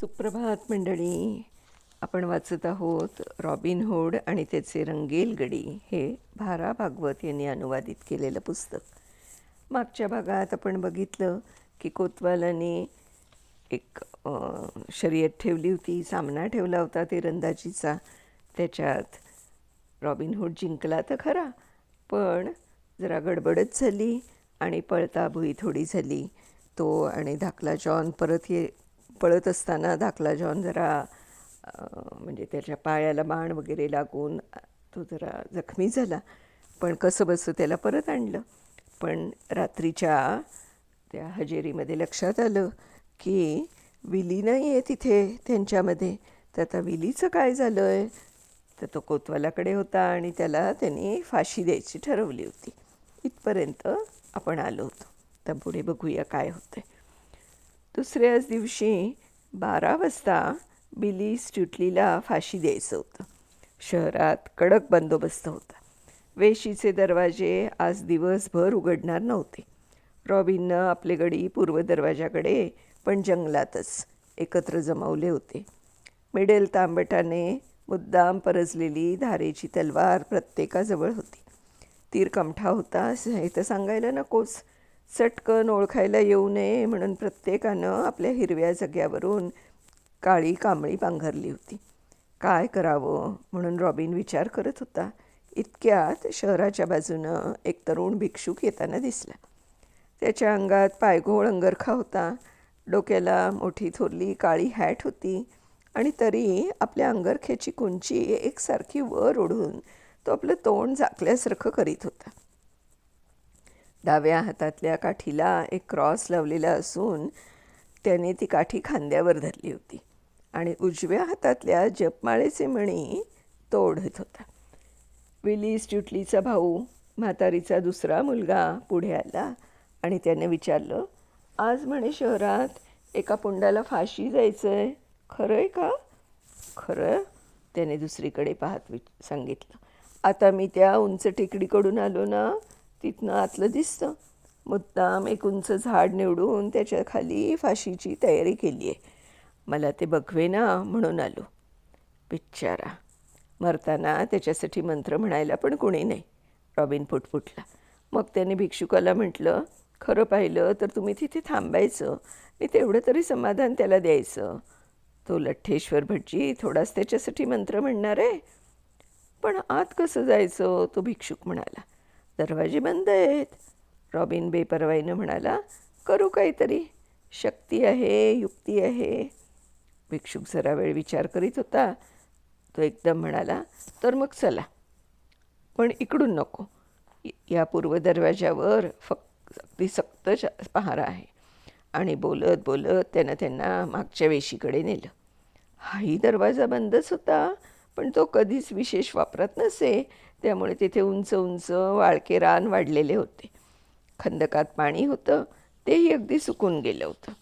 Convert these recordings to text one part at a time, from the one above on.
सुप्रभात मंडळी. आपण वाचत आहोत रॉबिन होड आणि त्याचे रंगेल गडी हे भारा भागवत यांनी अनुवादित केलेलं पुस्तक. मागच्या भागात आपण बघितलं की कोतवालाने एक शर्यत ठेवली होती सामना ठेवला होता तिरंदाजीचा. त्याच्यात रॉबिन हुड जिंकला तर खरा पण जरा गडबडच झाली आणि पळता भुई थोडी झाली. तो आणि धाकला जॉन परत ये पळत असताना धाकला जॉन जरा म्हणजे त्याच्या पायाला बाण वगैरे लागून तो जरा जखमी झाला. पण कसं बसं त्याला परत आणलं. पण रात्रीच्या त्या हजेरीमध्ये लक्षात आलं की विली नाही आहे तिथे त्यांच्यामध्ये. तर आता विलीचं काय झालं आहे तर तो कोतवालाकडे होता आणि त्याला त्यांनी फाशी द्यायची ठरवली होती. इथपर्यंत आपण आलो होतो. तर पुढे बघूया काय होतं दुसऱ्याच दिवशी बारा वाजता बिली स्ट्युटलीला फाशी द्यायचं होतं. शहरात कडक बंदोबस्त होता. वेशीचे दरवाजे आज दिवसभर उघडणार नव्हते. रॉबिननं आपले गडी पूर्व दरवाजाकडे पण जंगलातच एकत्र जमवले होते. मिडेल तांबटाने मुद्दाम परजलेली धारेची तलवार प्रत्येकाजवळ होती. तीर कमठा होता हे तर सांगायला नकोस चटकन ओळखायला येऊ नये म्हणून प्रत्येकानं आपल्या हिरव्या जग्यावरून काळी कांबळी पांघरली होती. काय करावं म्हणून रॉबिन विचार करत होता. इतक्यात शहराच्या बाजूनं एक तरुण भिक्षुक येताना दिसला. त्याच्या अंगात पायघोळ अंगरखा होता. डोक्याला मोठी थोरली काळी हॅट होती आणि तरी आपल्या अंगरख्याची कुंची एकसारखी वर ओढून तो आपलं तोंड झाकल्यासारखं करीत होता. डाव्या हातातल्या काठीला एक क्रॉस लावलेला असून त्याने ती काठी खांद्यावर धरली होती आणि उजव्या हातातल्या जपमाळेचे मणी तो ओढत होता. विली स्ट्युटलीचा भाऊ म्हातारीचा दुसरा मुलगा पुढे आला आणि त्याने विचारलं आज म्हणे शहरात एका पुंडाला फाशी जायचं आहे खरं आहे का? खरं त्याने दुसरीकडे पाहत वि सांगितलं. आता मी त्या उंच टेकडीकडून आलो ना तिथनं आतलं दिसतं. मुद्दाम एक उंच झाड निवडून त्याच्याखाली फाशीची तयारी केली आहे मला ते बघवे ना म्हणून आलो. बिच्चारा. मरताना त्याच्यासाठी मंत्र म्हणायला पण कोणी नाही. रॉबिन फुटफुटला मग त्याने भिक्षुकाला म्हटलं खरं पाहिलं तर तुम्ही तिथे थांबायचं. आणि तेवढं तरी समाधान त्याला द्यायचं. तो लठ्ठेश्वर भटजी थोडाच त्याच्यासाठी मंत्र म्हणणार. आहे पण आत कसं जायचं? तो भिक्षुक म्हणाला. दरवाजे बंद आहेत. रॉबिन बेपरवाईनं म्हणाला करू काहीतरी. शक्ती आहे युक्ती आहे. भिक्षुक जरा वेळ विचार करीत होता. तो एकदम म्हणाला तर मग चला. पण इकडून नको. या पूर्व दरवाजावर फक्त अगदी सक्त पहारा आहे. आणि बोलत बोलत त्यानं त्यांना मागच्या वेशीकडे नेलं. हाही दरवाजा बंदच होता पण तो कधीच विशेष वापरत नसे. त्यामुळे तिथे उंच उंच वाळके रान वाढलेले होते. खंदकात पाणी होतं तेही अगदी सुकून गेलं होतं.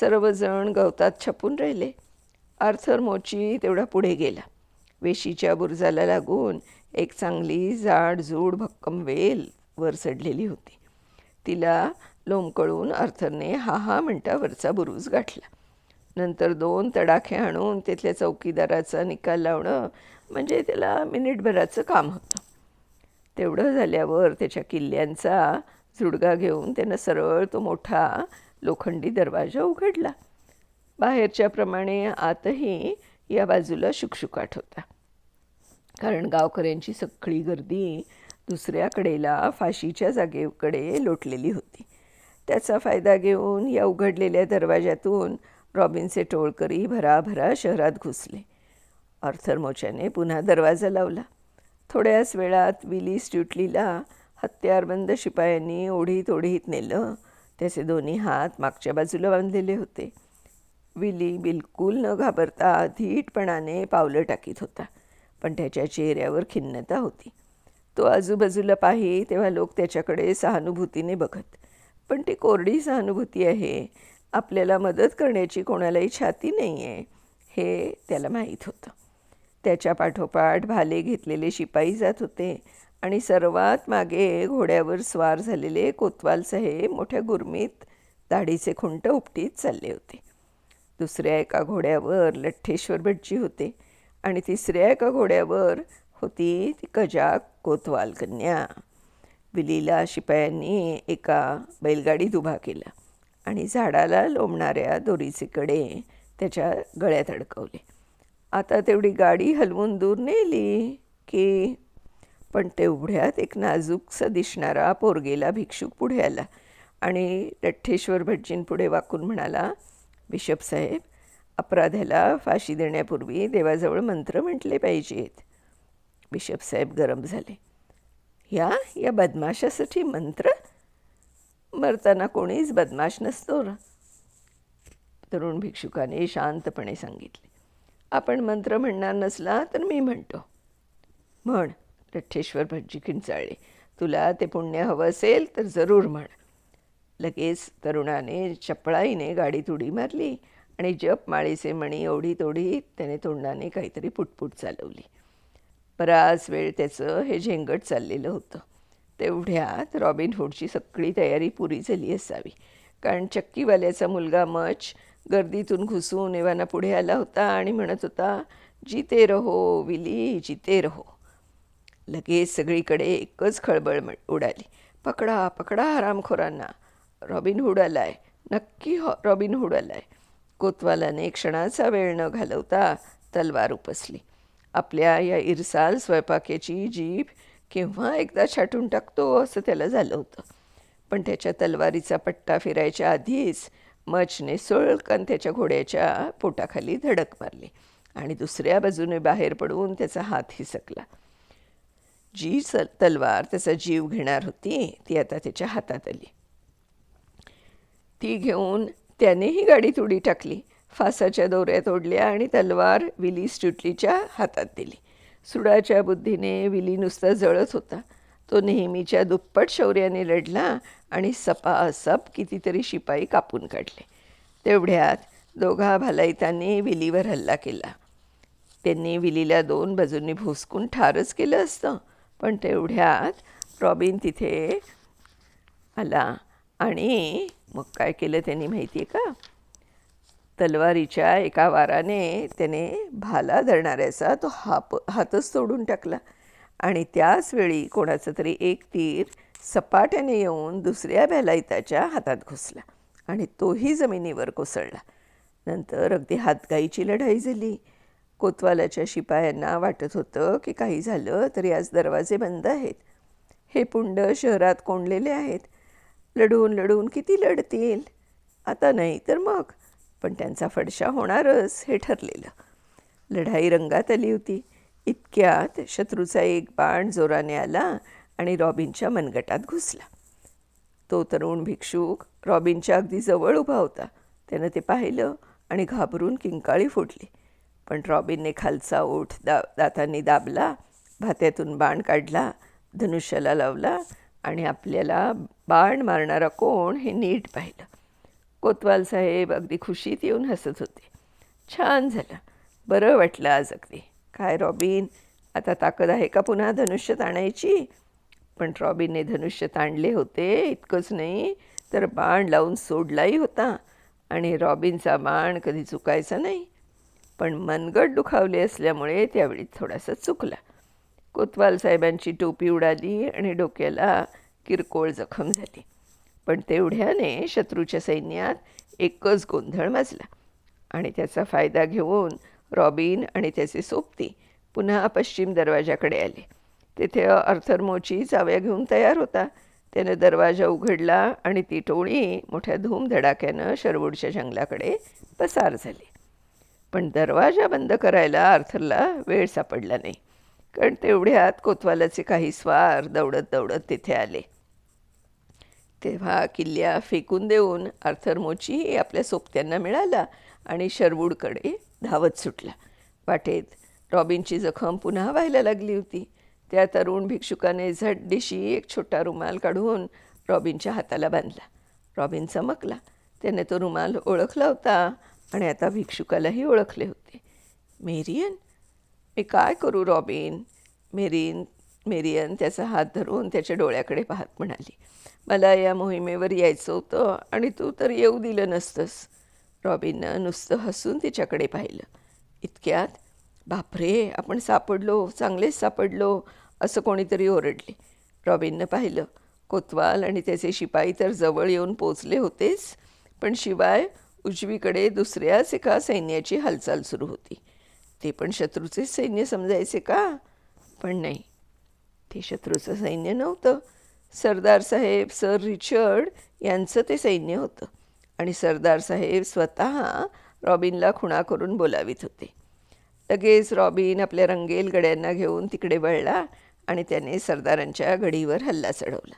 सर्वजण गवतात छपून राहिले. आर्थर मोची तेवढा पुढे गेला. वेशीच्या बुरजाला लागून एक चांगली जाड जूड भक्कम वेल वर चढलेली होती. तिला लोंबकळून अर्थरने हा हा म्हणता वरचा बुरुज गाठला. नंतर दोन तडाखे आणून तिथल्या चौकीदाराचा निकाल लावणं म्हणजे त्याला मिनिटभराचं काम होतं. तेवढं झाल्यावर त्याच्या किल्ल्यांचा झुडगा घेऊन त्यानं सरळ तो मोठा लोखंडी दरवाजा उघडला. बाहेरच्याप्रमाणे आतही या बाजूला शुकशुकाट होता. कारण गावकऱ्यांची सगळी गर्दी दुसऱ्या कडेला फाशीच्या जागेकडे लोटलेली होती. त्याचा फायदा घेऊन या उघडलेल्या दरवाजातून रॉबिनचे टोळकरी भराभरा शहरात घुसले. ऑर्थर मोच्याने पुन्हा दरवाजा लावला. थोड्याच वेळात विली स्ट्युटलीला हत्यारबंद शिपायांनी ओढीत ओढीत नेलं. त्याचे दोन्ही हात मागच्या बाजूला बांधलेले होते. विली बिलकुल न घाबरता धीटपणाने पावलं टाकीत होता पण त्याच्या चेहऱ्यावर खिन्नता होती. तो आजूबाजूला पाही तेव्हा लोक त्याच्याकडे सहानुभूतीने बघत पण ती कोरडी सहानुभूती आहे. आपल्याला मदत करण्याची कोणालाही छाती नाही आहे हे त्याला माहीत होतं. त्याच्या पाठोपाठ भाले घेतलेले शिपाई जात होते आणि सर्वात मागे घोड्यावर स्वार झालेले कोतवाल साहेब मोठ्या गुरमीत दाढीचे खुंट उपटीत चालले होते. दुसऱ्या एका घोड्यावर लठ्ठेश्वर भटजी होते आणि तिसऱ्या एका घोड्यावर होती ती कजाक कोतवाल कन्या. विलीला शिपायांनी एका बैलगाडीत उभा केला आणि झाडाला लोंबणाऱ्या दोरीचे कडे त्याच्या गळ्यात अडकवले. आता तेवढी गाडी हलवून दूर नेली की पण तेवढ्यात एक नाजूकसा दिसणारा पोरगेला भिक्षुक पुढे आला आणि लठ्ठेश्वर भटजींपुढे वाकून म्हणाला बिशप साहेब अपराध्याला फाशी देण्यापूर्वी देवाजवळ मंत्र म्हटले पाहिजेत. बिशप साहेब गरम झाले. या या बदमाशासाठी मंत्र? मरताना कोणीच बदमाश नसतो तरुण भिक्षुकाने शांतपणे सांगितले. आपण मंत्र म्हणणार नसला तर मी म्हणतो. म्हण लठ्ठेश्वर भटजी किंचाळले तुला ते पुण्य हवं असेल तर जरूर म्हण. लगेच तरुणाने चपळाईने गाडीत उडी मारली आणि जप माळीचे मणी ओढी तोडी त्याने तोंडाने काहीतरी पुटपुट चालवली. बराच वेळ त्याचं हे झेंगट चाललेलं होतं. तेवढ्यात रॉबिन हुडची सगळी तयारी पुरी झाली असावी. कारण चक्कीवाल्याचा मुलगा मच गर्दीतून घुसून एव्हाना पुढे आला होता आणि म्हणत होता जिते रहो विली जिते रहो. लगेच सगळीकडे एकच खळबळ उडाली. पकडा पकडा हरामखोरांना. रॉबिन हुड आलाय. नक्की हो रॉबिन हुड आलाय. कोतवालाने क्षणाचा वेळ न घालवता तलवार उपसली. आपल्या या इरसाल स्वयंपाक्याची जीभ केव्हा एकदा छाटून टाकतो? असं त्याला झालं होतं. पण त्याच्या तलवारीचा पट्टा फिरायच्या आधीच मचने सोळकन त्याच्या घोड्याच्या पोटाखाली धडक मारली आणि दुसऱ्या बाजूने बाहेर पडून त्याचा हात हिसकला. जी सल तलवार त्याचा जीव घेणार होती ती आता त्याच्या हातात आली. ती घेऊन त्यानेही गाडीत उडी टाकली. फासाच्या दोऱ्यात ओढल्या आणि तलवार विली स्टुटलीच्या हातात दिली. सुडाच्या बुद्धीने विली नुसता जळत होता. तो नेहमीच्या दुप्पट शौर्याने लढला आणि सपासप कितीतरी शिपाई कापून काढले. तेवढ्यात दोघा भालाईतांनी विलीवर हल्ला केला. त्यांनी विलीला दोन बाजूंनी भोसकून ठारच केलं असतं पण तेवढ्यात रॉबिन तिथे आला आणि मग काय केलं त्यांनी माहिती आहे का? तलवारीच्या एका वाराने त्याने भाला धरणाऱ्याचा तो हाप हातच तोडून टाकला. आणि त्याच वेळी कोणाचं तरी एक तीर सपाट्याने येऊन दुसऱ्या भ्यालायताच्या हातात घुसला आणि तोही जमिनीवर कोसळला. नंतर अगदी हातगाईची लढाई झाली. कोतवालाच्या शिपायांना वाटत होतं की काही झालं तरी आज दरवाजे बंद आहेत. हे पुंड शहरात कोंडलेले आहेत. लढून लढून किती लढतील? आता नाही तर मग. पण त्यांचा फडशा होणारच हे ठरलेलं. लढाई रंगात आली होती. इतक्यात शत्रूचा एक बाण जोराने आला आणि रॉबिनच्या मनगटात घुसला. तो तरुण भिक्षूक रॉबिनच्या अगदी जवळ उभा होता. त्यानं ते पाहिलं आणि घाबरून किंकाळी फुटली पण रॉबिनने खालचा ओठ दा दातांनी दाबला भात्यातून बाण काढला धनुष्याला लावला आणि आपल्याला बाण मारणारा कोण हे नीट पाहिलं. कोतवाल साहेब अगदी खुशीत येऊन हसत होते. छान झालं. बरं वाटलं आज अगदी. काय रॉबिन. आता ताकद आहे का पुन्हा धनुष्य ताणायची पण रॉबिनने धनुष्य ताणले होते इतकंच नाही तर बाण लावून सोडलाही होता. आणि रॉबिनचा बाण कधी चुकायचा नाही. पण मनगट दुखावले असल्यामुळे त्यावेळी थोडासा चुकला. कोतवाल साहेबांची टोपी उडाली आणि डोक्याला किरकोळ जखम झाली. पण तेवढ्याने शत्रूच्या सैन्यात एकच गोंधळ माजला. आणि त्याचा फायदा घेऊन रॉबिन आणि त्याचे सोबती पुन्हा पश्चिम दरवाजाकडे आले. तेथे अर्थर मोची चाव्या घेऊन तयार होता. त्यानं दरवाजा उघडला आणि ती टोळी मोठ्या धूमधडाक्यानं शरवूडच्या जंगलाकडे पसार झाली. पण दरवाजा बंद करायला आर्थरला वेळ सापडला नाही. कारण तेवढ्यात कोतवालाचे काही स्वार दौडत दौडत तिथे आले. तेव्हा किल्ल्या फेकून देऊन आर्थर मोची आपल्या सोबत्यांना मिळाला आणि शरवूडकडे धावत सुटला. वाटेत रॉबिनची जखम पुन्हा व्हायला लागली होती. त्या तरुण भिक्षुकाने झड्डीशी एक छोटा रुमाल काढून रॉबिनच्या हाताला बांधला. रॉबिन चमकला. त्याने तो रुमाल ओळखला होता आणि आता भिक्षुकालाही ओळखले होते. मेरियन? मी काय करू रॉबिन? मेरीन मेरियन त्याचा हात धरून त्याच्या डोळ्याकडे पाहत म्हणाली. मला या मोहिमेवर यायचं होतं आणि तू तर येऊ दिलं नसतंस. रॉबिननं नुसतं हसून तिच्याकडे पाहिलं. इतक्यात बापरे आपण सापडलो चांगलेच सापडलो असं कोणीतरी ओरडले. रॉबिननं पाहिलं कोतवाल आणि त्याचे शिपाई तर जवळ येऊन पोचले होतेच पण शिवाय उजवीकडे दुसऱ्याच एका सैन्याची हालचाल सुरू होती. ते पण शत्रूचेच सैन्य समजायचे का? पण नाही ते शत्रूचं सैन्य नव्हतं. सरदार साहेब सर रिचर्ड यांचं ते सैन्य होतं. आणि सरदार साहेब स्वतः रॉबिनला खुणा करून बोलावित होते. लगेच रॉबिन आपल्या रंगेल गड्यांना घेऊन तिकडे वळला आणि त्याने सरदारांच्या घडीवर हल्ला चढवला.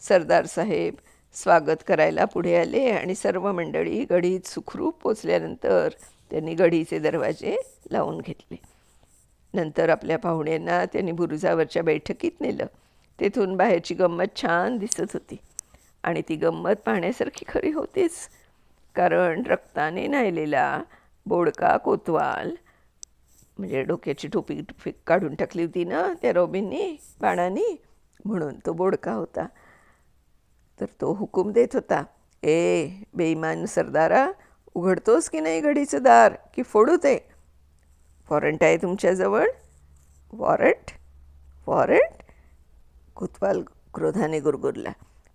सरदार साहेब स्वागत करायला पुढे आले आणि सर्व मंडळी गडीत सुखरूप पोचल्यानंतर त्यांनी गडीचे दरवाजे लावून घेतले. नंतर आपल्या पाहुण्यांना त्यांनी बुरुजावरच्या बैठकीत नेलं. तेथून बाहेरची गंमत छान दिसत होती. आणि ती गंमत पाहण्यासारखी खरी होतीच. कारण रक्ताने न्हायलेला बोडका कोतवाल म्हणजे डोक्याची टोपी टोपी काढून टाकली होती ना त्या रॉबिननी बाणानी म्हणून तो बोडका होता. तर तो हुकूम देत होता ए बेईमान सरदारा उघडतोस की नाही घडीचं दार की फोडू ते? वॉरंट आहे तुमच्याजवळ? वॉरंट? वॉरंट? कोतवाल क्रोधाने गुरगुरला.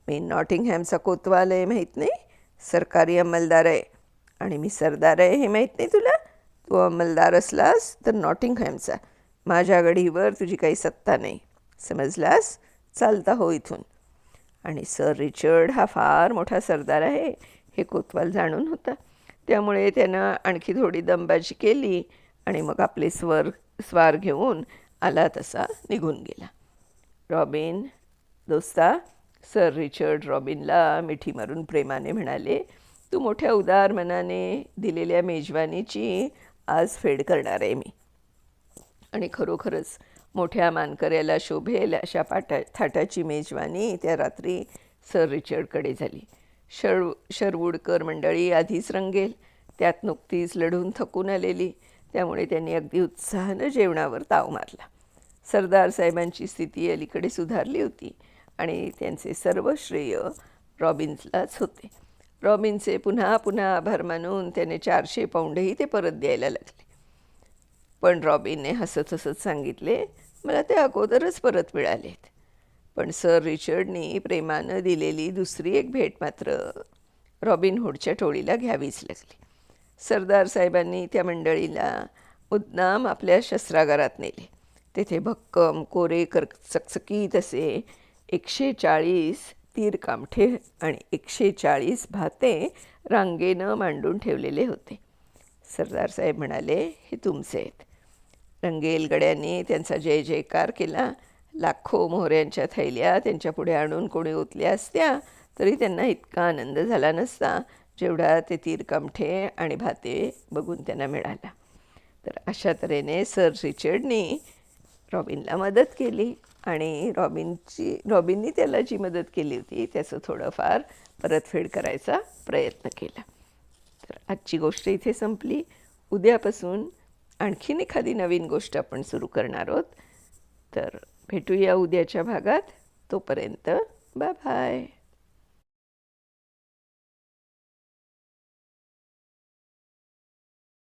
मी नॉटिंगहॅमचा कोतवाल आहे माहीत नाही? सरकारी अंमलदार आहे आणि मी सरदार आहे हे माहीत नाही तुला? तू अंमलदार असलास तर नॉटिंगहॅमचा. माझ्या गडीवर तुझी काही सत्ता नाही. समजलास? चालता हो इथून. आणि सर रिचर्ड हा फार मोठा सरदार आहे हे कोतवाल जाणून होता. त्यामुळे त्यानं आणखी थोडी दमबाजी केली आणि मग आपले स्वर स्वार घेऊन आला तसा निघून गेला. रॉबिन दोस्ता? सर रिचर्ड रॉबिनला मिठी मारून प्रेमाने म्हणाले तू मोठ्या उदार मनाने दिलेल्या मेजवानीची आज फेड करणार आहे मी. आणि खरोखरच मोठ्या मानकऱ्याला शोभेल अशा पाटा थाटाची मेजवानी त्या रात्री सर रिचर्डकडे झाली. शर शरवूडकर मंडळी आधीच रंगेल त्यात नुकतीच लढून थकून आलेली त्यामुळे त्यांनी अगदी उत्साहानं जेवणावर ताव मारला. सरदार साहेबांची स्थिती अलीकडे सुधारली होती. आणि त्यांचे सर्व श्रेय रॉबिन्सलाच होते. रॉबिनचे पुन्हा पुन्हा आभार मानून त्याने चारशे पाऊंडही ते परत द्यायला लागले. पण रॉबिनने हसत हसत सांगितले मला ते अगोदरच परत मिळालेत. पण सर रिचर्डनी प्रेमानं दिलेली दुसरी एक भेट मात्र रॉबिन हुडच्या टोळीला घ्यावीच लागली. सरदार साहेबांनी त्या मंडळीला मुद्दाम आपल्या शस्त्रागारात नेले. तेथे भक्कम कोरे कर चकचकीत असे एकशे चाळीस तीर कामठे आणि एकशे चाळीस भाते रांगेनं मांडून ठेवलेले होते. सरदार साहेब म्हणाले हे तुमचे आहेत. रंगेल गड्यांनी त्यांचा जय जयकार केला. लाखो मोहऱ्यांच्या थैल्या त्यांच्या पुढे आणून कोणी ओतल्या असत्या तरी त्यांना इतका आनंद झाला नसता जेवढा ते तीर कामठे आणि भाते बघून त्यांना मिळाला. तर अशा तऱ्हेने सर रिचर्डनी रॉबिनला मदत केली. आणि रॉबिनची रॉबिननी त्याला जी मदत केली होती त्याचं थोडंफार परतफेड करायचा प्रयत्न केला. तर आजची गोष्ट इथे संपली. उद्यापासून आणखीन एखादी नवीन गोष्ट आपण सुरू करणार आहोत. तर भेटूया उद्याच्या भागात. तोपर्यंत बाय बाय